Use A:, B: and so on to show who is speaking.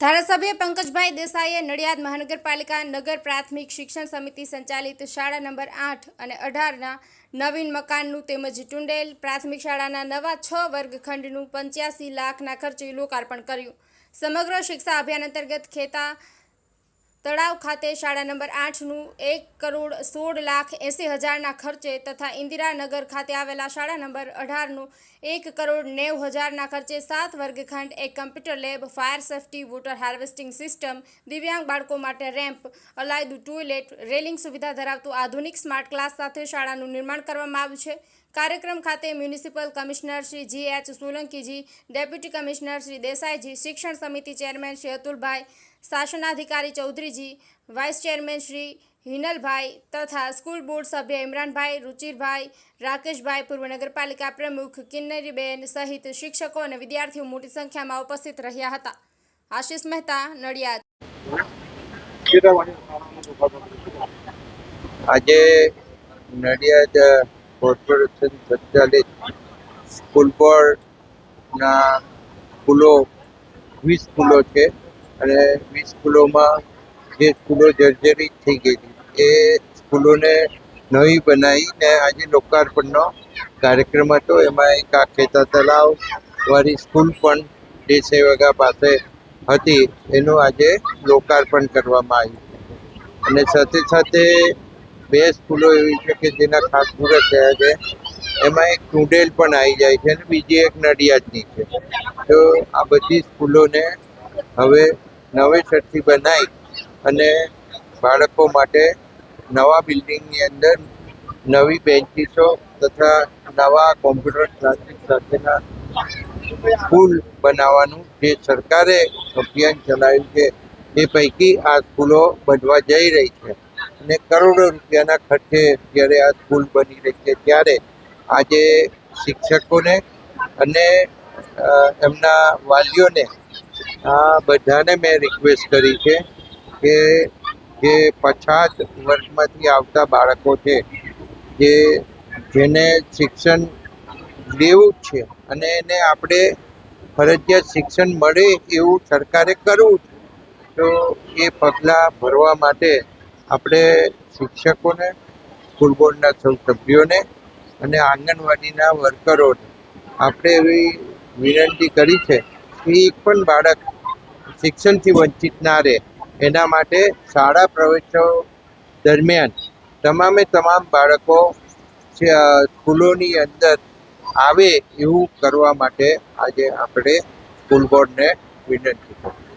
A: ધારાસભ્ય પંકજભાઈ દેસાઈએ નડિયાદ મહાનગરપાલિકા નગર પ્રાથમિક શિક્ષણ સમિતિ સંચાલિત શાળા નંબર આઠ અને અઢારના નવીન મકાનનું તેમજ ટુંડેલ પ્રાથમિક શાળાના નવા છ વર્ગખંડનું પંચ્યાસી લાખના ખર્ચે લોકાર્પણ કર્યું. સમગ્ર શિક્ષા અભિયાન અંતર્ગત ખેતા તળાવ ખાતે શાળા નંબર આઠનું એક કરોડ સોળ લાખ એંસી હજારના ખર્ચે તથા ઇન્દિરાનગર ખાતે આવેલા શાળા નંબર અઢારનું એક કરોડ નેવ હજારના ખર્ચે સાત વર્ગખંડ એક computer lab, fire safety, water harvesting system, દિવ્યાંગ બાળકો માટે રેમ્પ, અલાયદું ટોયલેટ, રેલિંગ સુવિધા ધરાવતું આધુનિક સ્માર્ટ ક્લાસ સાથે શાળાનું નિર્માણ કરવામાં આવ્યું છે. કાર્યક્રમ ખાતે municipal commissioner Shri G H Solankiji, deputy commissioner Shri Desaiji, શિક્ષણ સમિતિ ચેરમેન શ્રી અતુલભાઈ, શાસનાધિકારી ચૌધરીજી, વાઇસ ચેરમેન શ્રી હિનલભાઈ તથા સ્કૂલ બોર્ડ સભ્ય ઇમરાનભાઈ, રુચિરભાઈ, રાકેશભાઈ, પૂર્વ નગરપાલિકા પ્રમુખ કિન્નરીબેન સહિત શિક્ષકો અને વિદ્યાર્થીઓ મોટી સંખ્યામાં ઉપસ્થિત રહ્યા હતા. આશિષ મહેતા, નડિયાદ.
B: આજે નડિયાદ કોર્પોરેશન સંચાલિત સ્કૂલ બોર્ડના સ્કૂલો, વીસ સ્કૂલો છે. અને વીસ સ્કૂલોમાં જે સ્કૂલો જર્જરિત થઈ ગઈ એ સ્કૂલોને નવી બનાવીને આજે લોકાર્પણનો કાર્યક્રમ હતો. એમાં એક આ ખેતા તલાવ વાળી સ્કૂલ પણ જે સેવગા પાસે હતી, એનું આજે લોકાર્પણ કરવામાં આવ્યું અને સાથે સાથે બે સ્કૂલો એવી છે કે જેના ખાસ મુહૂર્ત થયા છે. એમાં એક ટુંડેલ પણ આવી જાય છે અને બીજી એક નડિયાદની છે. તો આ બધી સ્કૂલોને હવે નવેસરથી બનાવી અને બાળકો માટે નવા બિલ્ડિંગની અંદર નવી બેન્ચીસો તથા નવા કોમ્પ્યુટર ક્લાસીસ સાથેના સ્કૂલ બનાવવાનું જે સરકારે અભિયાન ચલાવ્યું છે, એ પૈકી આ સ્કૂલો બનવા જઈ રહી છે. અને કરોડો રૂપિયાના ખર્ચે જ્યારે આ સ્કૂલ બની રહી છે, ત્યારે આજે શિક્ષકોને અને એમના વાલીઓને આ બધાને મેં રિક્વેસ્ટ કરી છે કે, જે પછાત વર્ગમાંથી આવતા બાળકો છે, જે જેને શિક્ષણ લેવું જ છે અને એને આપણે ફરજિયાત શિક્ષણ મળે એવું સરકારે કરવું તો એ પગલાં ભરવા માટે આપણે શિક્ષકોને સ્કૂલ બોર્ડના સૌ સભ્યોને અને આંગણવાડીના વર્કરોને આપણે એવી વિનંતી કરી છે કે એક પણ બાળક શિક્ષણથી વંચિત ના રહે. એના માટે શાળા પ્રવેશો દરમિયાન તમામે તમામ બાળકો સ્કૂલોની અંદર આવે એવું કરવા માટે આજે આપણે સ્કૂલ બોર્ડને વિનંતી કરી